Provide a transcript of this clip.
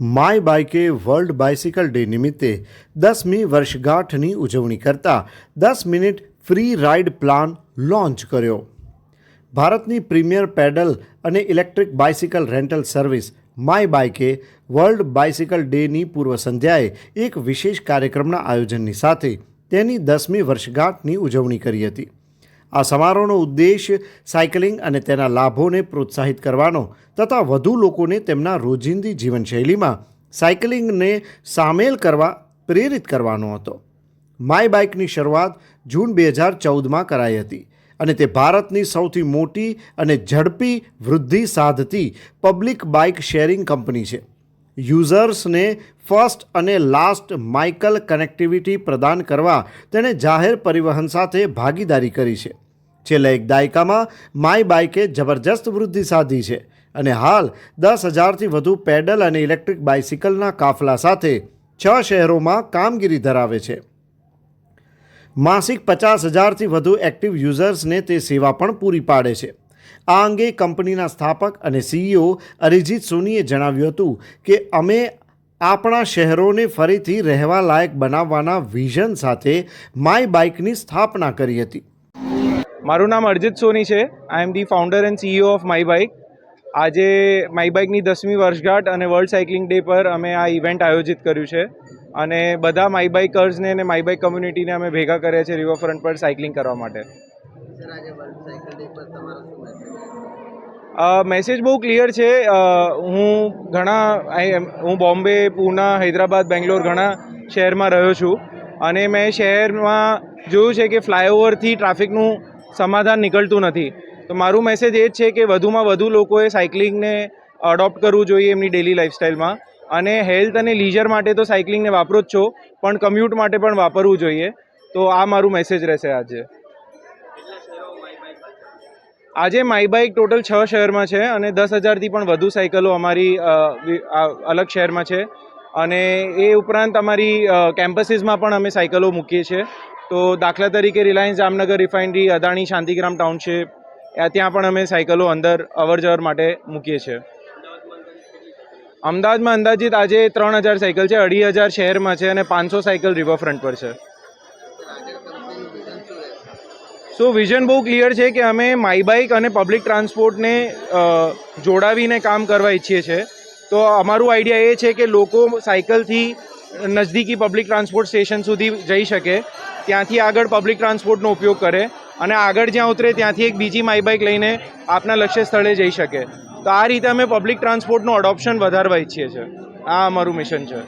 My bike world bicycle day નિમિત્તે દસમી વર્ષગાંઠની ઉજવણી કરતા દસ minute free ride plan launch કર્યો. ભારતની પ્રીમિયર પેડલ અને electric bicycle rental service my bike world bicycle ડેની પૂર્વ સંધ્યાએ એક વિશેષ કાર્યક્રમના આયોજનની સાથે તેની દસમી વર્ષગાંઠની ઉજવણી કરી હતી. આ સમારોહનો ઉદ્દેશ સાયકલિંગ અને તેના લાભોને પ્રોત્સાહિત કરવાનો તથા વધુ લોકોને તેમના રોજિંદી જીવનશૈલીમાં સાયકલિંગને સામેલ કરવા પ્રેરિત કરવાનો હતો. માય બાઇકની શરૂઆત જૂન બે હજાર ચૌદમાં કરાઈ હતી અને તે ભારતની સૌથી મોટી અને ઝડપી વૃદ્ધિ સાધતી પબ્લિક બાઇક શેરિંગ કંપની છે. યુઝર્સને ફર્સ્ટ અને લાસ્ટ માઇકલ કનેક્ટિવિટી પ્રદાન કરવા તેણે જાહેર પરિવહન સાથે ભાગીદારી કરી છે. છેલ્લા એક દાયકામાં માય બાઇકે જબરજસ્ત વૃદ્ધિ સાધી છે અને હાલ દસ હજારથી વધુ પેડલ અને ઇલેક્ટ્રિક બાઇસિકલના કાફલા સાથે છ શહેરોમાં કામગીરી ધરાવે છે. માસિક પચાસ હજારથી વધુ એક્ટિવ યુઝર્સને તે સેવા પણ પૂરી પાડે છે. આ અંગે કંપનીના સ્થાપક અને સીઈઓ અરિજીત સોનીએ જણાવ્યું હતું કે અમે આપણા શહેરોને ફરીથી રહેવા લાયક બનાવવાના વિઝન સાથે માય બાઇકની સ્થાપના કરી હતી. મારું નામ અરજીત સોની છે. I am the founder and CEO of my bike આજે માય બાઇકની દસમી વર્ષગાંઠ અને વર્લ્ડ સાયકલિંગ ડે પર અમે આ ઇવેન્ટ આયોજિત કર્યું છે અને બધા માય બાઇકર્સને અને માય બાઇક કમ્યુનિટીને અમે ભેગા કર્યા છે રિવરફ્રન્ટ પર સાયકલિંગ કરવા માટે. મેસેજ બહુ ક્લિયર છે. હું ઘણા હું બોમ્બે, પૂના, હૈદરાબાદ, બેંગ્લોર ઘણા શહેરમાં રહ્યો છું. અને મેં શહેરમાં જોયું છે કે ફ્લાયઓવરથી ટ્રાફિકનું સમાધાન નીકળતું નથી. તો મારું મેસેજ એ જ છે કે વધુમાં વધુ લોકોએ સાયકલિંગને અડોપ્ટ કરવું જોઈએ એમની ડેલી લાઈફસ્ટાઈલમાં અને હેલ્થ અને લીઝર માટે તો સાયકલિંગને વાપરો જ છો, પણ કમ્યુટ માટે પણ વાપરવું જોઈએ. તો આ મારું મેસેજ રહેશે આજે. આજે માય બાઇક ટોટલ છ શહેરમાં છે અને દસ હજારથી પણ વધુ સાયકલો અમારી અલગ શહેરમાં છે. અને એ ઉપરાંત અમારી કેમ્પસીસમાં પણ અમે સાયકલો મૂકીએ છીએ. તો દાખલા તરીકે રિલાયન્સ જામનગર રિફાઇનરી, અદાણી, શાંતિગ્રામ ટાઉનશીપ ત્યાં પણ અમે સાયકલો અંદર અવર જવર માટે મૂકીએ છીએ. અમદાવાદમાં અંદાજિત આજે ત્રણ હજાર સાયકલ છે, અઢી હજાર શહેરમાં છે અને પાંચસો સાયકલ રિવરફ્રન્ટ પર છે સર આગળ કંપનીનું વિઝન શું રહેશે સો વિઝન બહુ ક્લિયર છે કે અમે માય બાઇક અને પબ્લિક ટ્રાન્સપોર્ટને જોડાવીને કામ કરવા ઈચ્છીએ છીએ. તો અમારું આઈડિયા એ છે કે લોકો સાયકલથી નજદીકી પબ્લિક ટ્રાન્સપોર્ટ સ્ટેશન સુધી જઈ શકે, ત્યાંથી આગળ પબ્લિક ટ્રાન્સપોર્ટનો ઉપયોગ કરે અને આગળ જ્યાં ઉતરે ત્યાંથી એક બીજી માય બાઇક લઈને આપના લક્ષ્ય સ્થળે જઈ શકે. તો આ રીતે અમે પબ્લિક ટ્રાન્સપોર્ટનું અડોપ્શન વધારવા ઈચ્છીએ છીએ. આ અમારું મિશન છે.